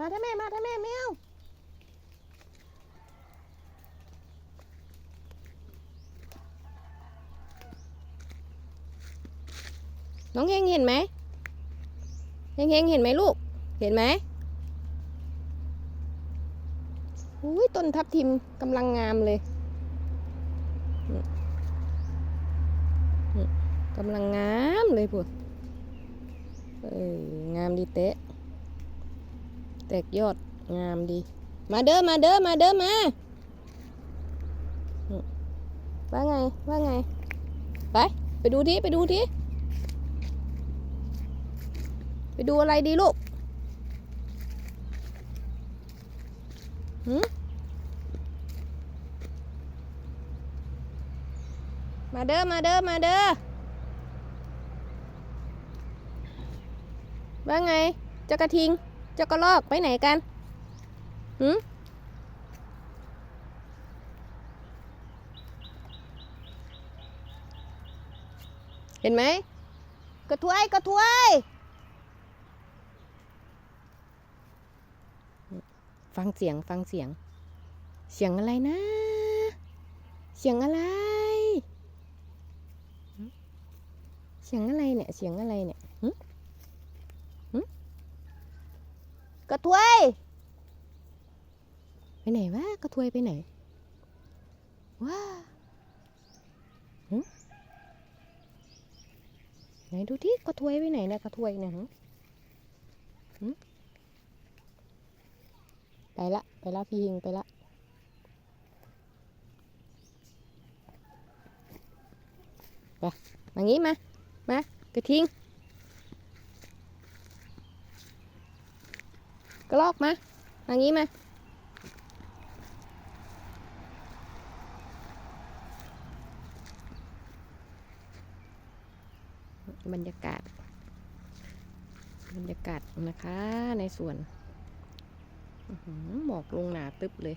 มาท่าแม่มาท่าแม่แมวน้องเฮงเห็นไหมเฮงเฮงเห็นไหมลูก เห็นไหมอุ้ยต้นทับทิมกำลังงามเลยกำลังงามเลยพวกเอองามดีเตะ แตกยอดงามดี มาเด้อมาเด้อมาเด้อมา ว่าไงว่าไง ไป ไปดูทีไปดูทีไปดูอะไรดีลูกหืมมาเด้อ มาเด้อ มาเด้อ ว่าไงเจ้ากระทิง เจ้ากระลอกไปไหนกันหืมเห็นไหม กระถวยกระถวยฟังเสียงฟังเสียง เสียงอะไรนะ เสียงอะไร เสียงอะไรเนี่ย เสียงอะไรเนี่ยหึหึ กระถวย ไปไหนวะกระถวยไปไหนว้าหึไหนดูที่กระถวยไปไหนนะกระถวยเนี่ยหึหึไปละไปละพี่หิงไปละไปมางี้มา มากระทิง กลอกมามางนี้มาบรรยากาศ บรรยากาศนะคะในสวนหมอกลงหนาตึบเลย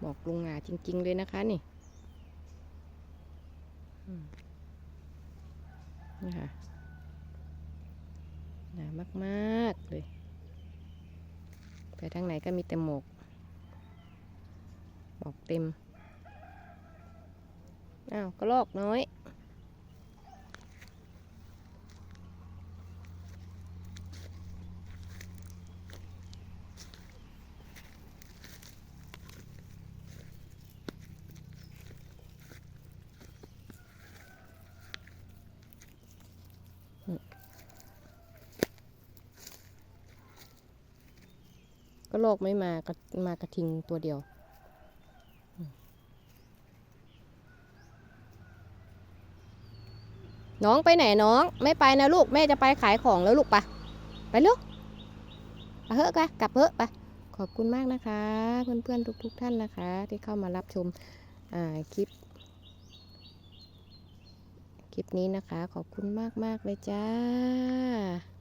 หมอกลงหนาจริง ๆ เลยนะคะนี่นี่ค่ะหนามาก ๆ เลย ไปทางไหนก็มีแต่หมกหมอกเต็ม อ้าวกระลอกน้อย ก็โลกไม่มากมากระทิงตัวเดียว น้องไปไหนน้อง ไม่ไปนะลูก แม่จะไปขายของแล้วลูกปะไปลูกไปเถอะกะกลับเถอะไปขอบคุณมากนะคะ เพื่อนๆทุก ๆ ท่านนะคะ ที่เข้ามารับชมคลิป คลิปนี้นะคะ ขอบคุณมาก ๆ เลยจ้า